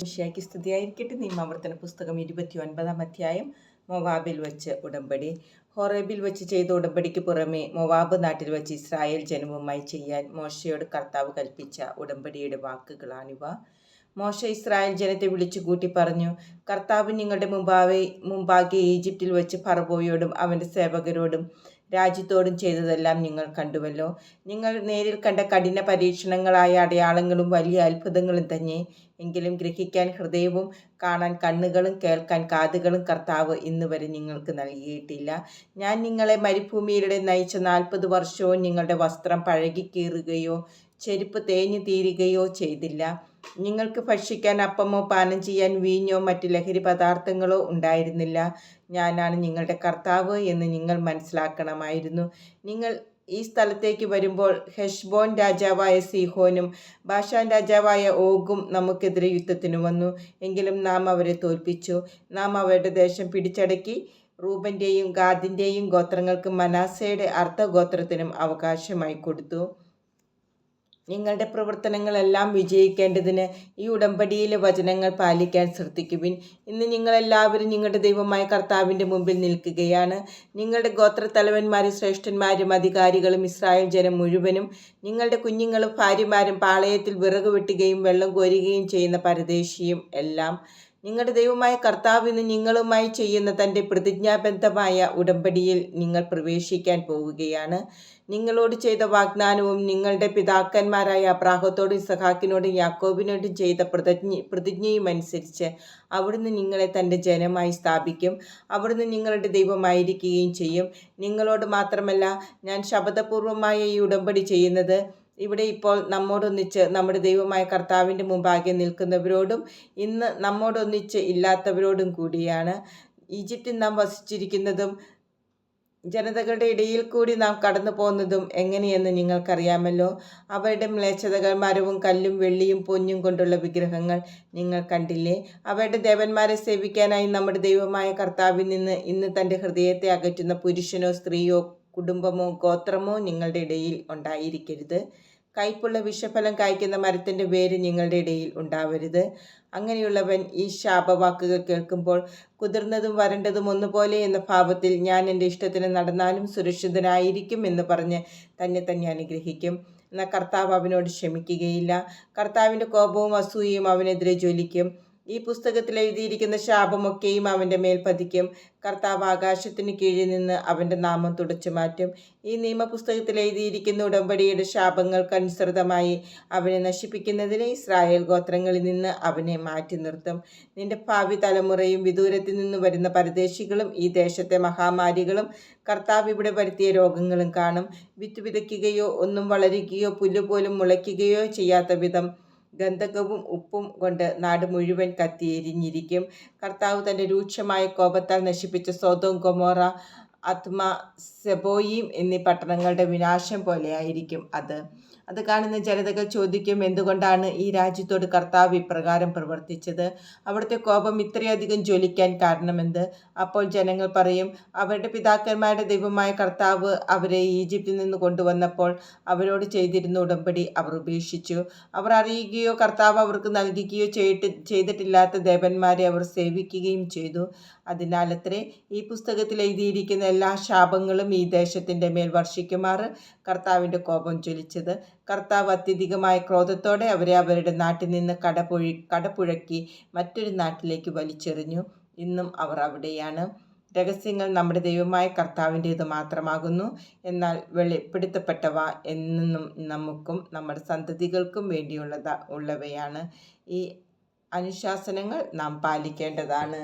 വിഷയാക്കി സ്തുതിയായിരിക്കട്ടെ. നിയമാവർത്തന പുസ്തകം ഇരുപത്തി ഒൻപതാം അധ്യായം. മൊവാബിൽ വെച്ച് ഉടമ്പടി. ഹൊറേബിൽ വെച്ച് ചെയ്ത ഉടമ്പടിക്ക് പുറമെ മൊവാബ് നാട്ടിൽ വെച്ച് ഇസ്രായേൽ ജനവുമായി ചെയ്യാൻ മോശയോട് കർത്താവ് കൽപ്പിച്ച ഉടമ്പടിയുടെ വാക്കുകളാണിവ. മോശ ഇസ്രായേൽ ജനത്തെ വിളിച്ചു കൂട്ടി പറഞ്ഞു കർത്താവ് നിങ്ങളുടെ മുമ്പാകെ മുമ്പാകെ ഈജിപ്തിൽ വെച്ച് ഫറബോയോടും അവന്റെ സേവകരോടും രാജ്യത്തോടും ചെയ്തതെല്ലാം നിങ്ങൾ കണ്ടുവല്ലോ. നിങ്ങൾ നേരിൽ കണ്ട കഠിന പരീക്ഷണങ്ങളായ അടയാളങ്ങളും വലിയ അത്ഭുതങ്ങളും തന്നെ. എങ്കിലും ഗ്രഹിക്കാൻ ഹൃദയവും കാണാൻ കണ്ണുകളും കേൾക്കാൻ കാതുകളും കർത്താവ് ഇന്ന് വരെ നിങ്ങൾക്ക് നൽകിയിട്ടില്ല. ഞാൻ നിങ്ങളെ മരുഭൂമിയിലൂടെ നയിച്ച നാൽപ്പത് വർഷവും നിങ്ങളുടെ വസ്ത്രം പഴകി പഴകിക്കീറുകയോ ചെരുപ്പ് തേഞ്ഞു തീരുകയോ ചെയ്തില്ല. നിങ്ങൾക്ക് ഭക്ഷിക്കാൻ അപ്പമോ പാനം ചെയ്യാൻ വീഞ്ഞോ മറ്റ് ലഹരി പദാർത്ഥങ്ങളോ ഉണ്ടായിരുന്നില്ല. ഞാനാണ് നിങ്ങളുടെ കർത്താവ് എന്ന് നിങ്ങൾ മനസ്സിലാക്കണമായിരുന്നു. നിങ്ങൾ ഈ സ്ഥലത്തേക്ക് വരുമ്പോൾ ഹെഷ്ബോൻ രാജാവായ സീഹോനും ബാഷാൻ രാജാവായ ഓഗും നമുക്കെതിരെ യുദ്ധത്തിന് വന്നു. എങ്കിലും നാം അവരെ തോൽപ്പിച്ചു. നാം അവരുടെ ദേശം പിടിച്ചടക്കി. റൂബന്റെയും ഗാദിന്റെയും ഗോത്രങ്ങൾക്ക് മനാസയുടെ അർത്ഥഗോത്രത്തിനും അവകാശമായി കൊടുത്തു. നിങ്ങളുടെ പ്രവർത്തനങ്ങളെല്ലാം വിജയിക്കേണ്ടതിന് ഈ ഉടമ്പടിയിലെ വചനങ്ങൾ പാലിക്കാൻ ശ്രദ്ധിക്കുവിൻ. ഇന്ന് നിങ്ങളെല്ലാവരും നിങ്ങളുടെ ദൈവമായ കർത്താവിന്റെ മുമ്പിൽ നിൽക്കുകയാണ്. നിങ്ങളുടെ ഗോത്രത്തലവന്മാരും ശ്രേഷ്ഠന്മാരും അധികാരികളും ഇസ്രായേൽ ജനം മുഴുവനും നിങ്ങളുടെ കുഞ്ഞുങ്ങളും ഭാര്യമാരും പാളയത്തിൽ വിറക് വെട്ടുകയും വെള്ളം കോരുകയും ചെയ്യുന്ന പരദേശിയും എല്ലാം നിങ്ങളുടെ ദൈവമായ കർത്താവ് ഇന്ന് നിങ്ങളുമായി ചെയ്യുന്ന തന്റെ പ്രതിജ്ഞാബന്ധമായ ഉടമ്പടിയിൽ നിങ്ങൾ പ്രവേശിക്കാൻ പോവുകയാണ്. നിങ്ങളോട് ചെയ്ത വാഗ്ദാനവും നിങ്ങളുടെ പിതാക്കന്മാരായ അബ്രാഹത്തോടും സഹാക്കിനോടും യാക്കോബിനോടും ചെയ്ത പ്രതിജ്ഞ പ്രതിജ്ഞയും അനുസരിച്ച് അവിടുന്ന് നിങ്ങളെ തന്റെ ജനമായി സ്ഥാപിക്കും. അവിടുന്ന് നിങ്ങളുടെ ദൈവമായിരിക്കുകയും ചെയ്യും. നിങ്ങളോട് മാത്രമല്ല ഞാൻ ശബദപൂർവമായ ഈ ഉടമ്പടി ചെയ്യുന്നത് ഇവിടെ ഇപ്പോൾ നമ്മോടൊന്നിച്ച് നമ്മുടെ ദൈവമായ കർത്താവിന്റെ മുമ്പാകെ നിൽക്കുന്നവരോടും ഇന്ന് നമ്മോടൊന്നിച്ച് ഇല്ലാത്തവരോടും കൂടിയാണ്. ഈജിപ്തിൽ നാം വസിച്ചിരിക്കുന്നതും ജനതകളുടെ ഇടയിൽ കൂടി നാം കടന്നു പോകുന്നതും എങ്ങനെയെന്ന് നിങ്ങൾക്കറിയാമല്ലോ? അവരുടെ മ്ലേച്ഛതകൾ മരവും കല്ലും വെള്ളിയും പൊന്നും കൊണ്ടുള്ള വിഗ്രഹങ്ങൾ നിങ്ങൾ കണ്ടില്ലേ? അവരുടെ ദേവന്മാരെ സേവിക്കാനായി നമ്മുടെ ദൈവമായ കർത്താവിൽ നിന്ന് ഇന്ന് തന്റെ ഹൃദയത്തെ അകറ്റുന്ന പുരുഷനോ സ്ത്രീയോ കുടുംബമോ ഗോത്രമോ നിങ്ങളുടെ ഇടയിൽ ഉണ്ടായിരിക്കരുത്. കയ്പുള്ള വിഷഫലം കായ്ക്കുന്ന മരത്തിന്റെ വേര് നിങ്ങളുടെ ഇടയിൽ ഉണ്ടാവരുത്. അങ്ങനെയുള്ളവൻ ഈ ശാപവാക്കുകൾ കേൾക്കുമ്പോൾ കുതിർന്നതും വരണ്ടതും ഒന്നുപോലെ എന്ന ഭാവത്തിൽ ഞാൻ എന്റെ ഇഷ്ടത്തിന് നടന്നാലും സുരക്ഷിതനായിരിക്കും എന്ന് പറഞ്ഞ് തന്നെ തന്നെ അനുഗ്രഹിക്കും. എന്നാൽ കർത്താവ് അവനോട് ക്ഷമിക്കുകയില്ല. കർത്താവിന്റെ കോപവും അസൂയയും അവനെതിരെ ജ്വലിക്കും. ഈ പുസ്തകത്തിൽ എഴുതിയിരിക്കുന്ന ശാപമൊക്കെയും അവന്റെ മേൽ പതിക്കും. കർത്താവ് ആകാശത്തിന് കീഴിൽ നിന്ന് അവന്റെ നാമം തുടച്ചു മാറ്റും. ഈ നിയമപുസ്തകത്തിൽ എഴുതിയിരിക്കുന്ന ഉടമ്പടിയുടെ ശാപങ്ങൾക്കനുസൃതമായി അവനെ നശിപ്പിക്കുന്നതിന് ഇസ്രായേൽ ഗോത്രങ്ങളിൽ നിന്ന് അവനെ മാറ്റി നിർത്തും. നിന്റെ ഭാവി തലമുറയും വിദൂരത്തിൽ നിന്ന് വരുന്ന പരദേശികളും ഈ ദേശത്തെ മഹാമാരികളും കർത്താവ് ഇവിടെ വരുത്തിയ രോഗങ്ങളും കാണും. വിത്ത് വിതയ്ക്കുകയോ ഒന്നും വളരുകയോ പുല്ലുപോലും മുളയ്ക്കുകയോ ചെയ്യാത്ത വിധം ഗന്ധകവും ഉപ്പും കൊണ്ട് നാട് മുഴുവൻ കത്തിയെരിഞ്ഞിരിക്കും. കർത്താവ് തന്റെ രൂക്ഷമായ കോപത്താൽ നശിപ്പിച്ച സോതോം കൊമോറ ആത്മ സെബോയിം എന്നീ പട്ടണങ്ങളുടെ വിനാശം പോലെയായിരിക്കും അത്. അത് കാണുന്ന ജനതകൾ ചോദിക്കും എന്തുകൊണ്ടാണ് ഈ രാജ്യത്തോട് കർത്താവ് ഇപ്രകാരം പ്രവർത്തിച്ചത്? അവിടുത്തെ കോപം ഇത്രയധികം ജ്വലിക്കാൻ കാരണമെന്ത്? അപ്പോൾ ജനങ്ങൾ പറയും അവരുടെ പിതാക്കന്മാരുടെ ദൈവമായ കർത്താവ് അവരെ ഈജിപ്തിൽ നിന്ന് കൊണ്ടുവന്നപ്പോൾ അവരോട് ചെയ്തിരുന്ന ഉടമ്പടി അവർ ഉപേക്ഷിച്ചു. അവർ അറിയുകയോ കർത്താവ് അവർക്ക് നൽകുകയോ ചെയ്തിട്ട് ചെയ്തിട്ടില്ലാത്ത ദേവന്മാരെ അവർ സേവിക്കുകയും ചെയ്തു. അതിനാലത്രേ ഈ പുസ്തകത്തിൽ എഴുതിയിരിക്കുന്ന എല്ലാ ശാപങ്ങളും ഈ ദേശത്തിന്റെ മേൽ വർഷിക്കുമാറ്. കർത്താവിന്റെ കോപം ജ്വലിച്ചത്. കർത്താവ് അത്യധികമായ ക്രോധത്തോടെ അവരെ അവരുടെ നാട്ടിൽ നിന്ന് കടപുഴി കടപുഴക്കി മറ്റൊരു നാട്ടിലേക്ക് വലിച്ചെറിഞ്ഞു. ഇന്നും അവർ അവിടെയാണ്. രഹസ്യങ്ങൾ നമ്മുടെ ദൈവമായ കർത്താവിന്റേത് മാത്രമാകുന്നു. എന്നാൽ വെളിപ്പെടുത്തപ്പെട്ടവ എന്നും നമുക്കും നമ്മുടെ സന്തതികൾക്കും വേണ്ടിയുള്ളത ഉള്ളവയാണ്. ഈ അനുശാസനങ്ങൾ നാം പാലിക്കേണ്ടതാണ്.